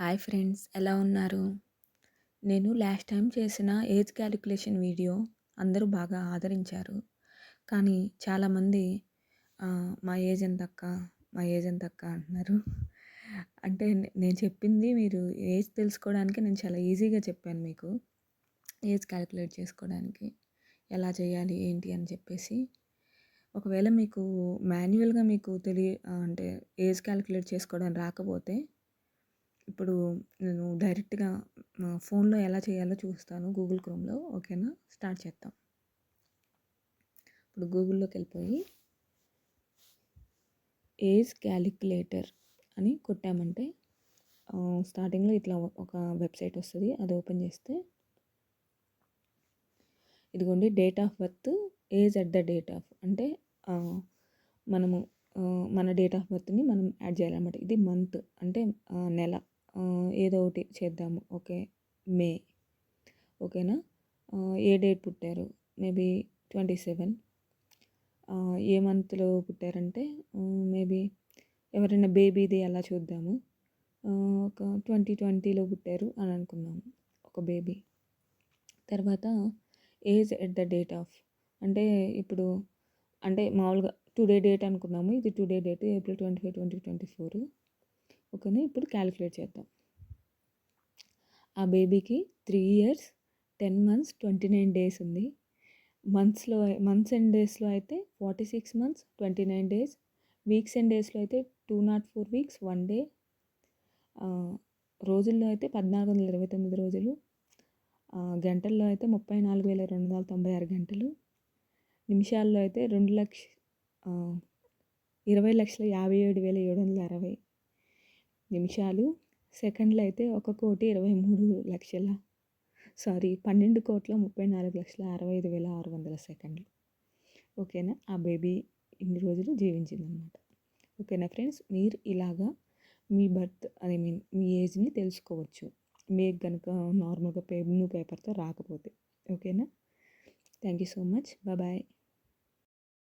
Hi friends ఎలా ఉన్నారు? నేను లాస్ట్ టైం చేసిన ఏజ్ క్యాలిక్యులేషన్ వీడియో అందరూ బాగా ఆదరించారు. కానీ చాలామంది మా ఏజ్ ఎంత అక్క మా ఏజ్ ఎంత అక్క అంటున్నారు. అంటే నేను చెప్పింది మీరు ఏజ్ తెలుసుకోవడానికి నేను చాలా ఈజీగా చెప్పాను మీకు. ఏజ్ క్యాలిక్యులేట్ చేసుకోవడానికి ఎలా చేయాలి ఏంటి అని చెప్పేసి. ఒకవేళ మీకు మాన్యువల్గా మీకు తెలియ అంటే ఏజ్ క్యాలిక్యులేట్ చేసుకోవడం రాకపోతే ఇప్పుడు నేను డైరెక్ట్గా ఫోన్లో ఎలా చేయాలో చూస్తాను గూగుల్ క్రోమ్లో ఓకేనా? స్టార్ట్ చేద్దాం. ఇప్పుడు గూగుల్లోకి వెళ్ళిపోయి ఏజ్ క్యాలిక్యులేటర్ అని కొట్టామంటే స్టార్టింగ్లో ఇట్లా ఒక వెబ్సైట్ వస్తుంది అది ఓపెన్ చేస్తే ఇదిగోండి date of birth age at the date of అంటే మనము మన డేట్ ఆఫ్ బర్త్ని మనం యాడ్ చేయాలన్నమాట. ఇది మంత్ అంటే నెల. ఏదో ఒకటి చేద్దాము. ఓకే? మే. ఓకేనా? ఏ డేట్ పుట్టారు? Maybe twenty seven. ఏ మంత్లో పుట్టారంటే మేబీ ఎవరైనా బేబీది అలా చూద్దాము. ఒక ట్వంటీ ట్వంటీలో పుట్టారు అని అనుకున్నాము ఒక బేబీ. తర్వాత age at the date of? అంటే ఇప్పుడు అంటే మామూలుగా టుడే డేట్ అనుకున్నాము ఇది today date April twenty five twenty twenty four. ఓకేనా? ఇప్పుడు క్యాలిక్యులేట్ చేద్దాం. ఆ బేబీకి three years ten months twenty nine days ఉంది. మంత్స్లో మంత్స్ అండ్ డేస్లో అయితే forty six months twenty nine days. Weeks and డేస్లో అయితే two nought four weeks one day. రోజుల్లో అయితే పద్నాలుగు వందల ఇరవై తొమ్మిది రోజులు. గంటల్లో అయితే ముప్పై నాలుగు వేల రెండు వందల తొంభై ఆరు గంటలు. నిమిషాల్లో అయితే రెండు లక్ష ఇరవై లక్షల యాభై ఏడు వేల ఏడు వందల నిమిషాలు. సెకండ్లు అయితే ఒక కోటి ఇరవై మూడు లక్షల సారీ పన్నెండు కోట్ల ముప్పై నాలుగు లక్షల అరవై ఐదు వేల ఆరు వందల సెకండ్లు. ఓకేనా? ఆ బేబీ ఇన్ని రోజులు జీవించిందనమాట ఓకేనా ఫ్రెండ్స్? మీరు ఇలాగా మీ బర్త్ ఐ మీన్ మీ ఏజ్ని తెలుసుకోవచ్చు. మీకు కనుక నార్మల్గా పెన్ను పేపర్తో రాకపోతే. ఓకేనా? Thank you so much. Bye.